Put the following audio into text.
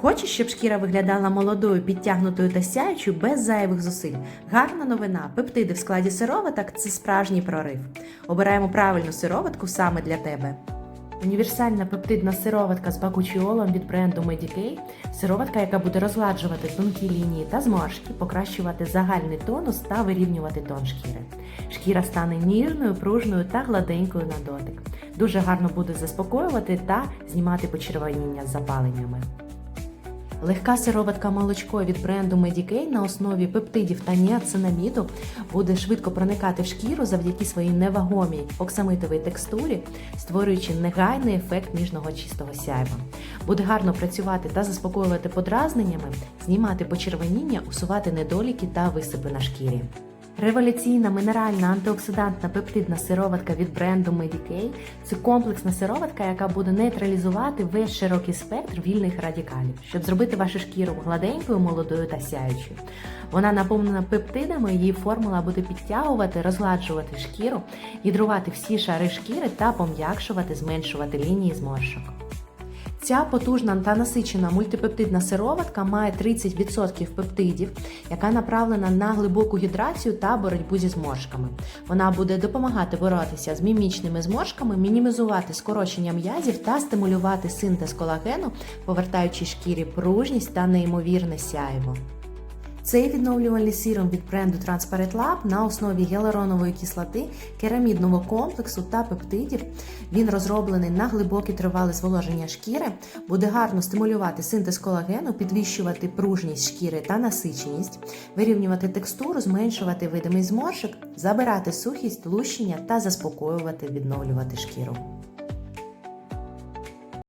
Хочеш, щоб шкіра виглядала молодою, підтягнутою та сяючою без зайвих зусиль? Гарна новина. Пептиди в складі сироваток це справжній прорив. Обираємо правильну сироватку саме для тебе. Універсальна пептидна сироватка з бакучіолом від бренду Medicay – сироватка, яка буде розгладжувати тонкі лінії та зморшки, покращувати загальний тонус та вирівнювати тон шкіри. Шкіра стане ніжною, пружною та гладенькою на дотик. Дуже гарно буде заспокоювати та знімати почервоніння з запаленнями. Легка сироватка молочко від бренду Medicay на основі пептидів та ніацинаміду буде швидко проникати в шкіру завдяки своїй невагомій оксамитовій текстурі, створюючи негайний ефект ніжного чистого сяйва. Буде гарно працювати та заспокоювати подразненнями, знімати почервоніння, усувати недоліки та висипи на шкірі. Революційна мінеральна антиоксидантна пептидна сироватка від бренду Medicay – це комплексна сироватка, яка буде нейтралізувати весь широкий спектр вільних радикалів, щоб зробити вашу шкіру гладенькою, молодою та сяючою. Вона наповнена пептидами, її формула буде підтягувати, розгладжувати шкіру, гідрувати всі шари шкіри та пом'якшувати, зменшувати лінії зморшок. Ця потужна та насичена мультипептидна сироватка має 30% пептидів, яка направлена на глибоку гідрацію та боротьбу зі зморшками. Вона буде допомагати боротися з мімічними зморшками, мінімізувати скорочення м'язів та стимулювати синтез колагену, повертаючи шкірі пружність та неймовірне сяйво. Цей відновлювальний сіром від бренду Transparent Lab на основі гіалуронової кислоти, керамідного комплексу та пептидів. Він розроблений на глибоке тривале зволоження шкіри, буде гарно стимулювати синтез колагену, підвищувати пружність шкіри та насиченість, вирівнювати текстуру, зменшувати видимий зморшок, забирати сухість, лущення та заспокоювати, відновлювати шкіру.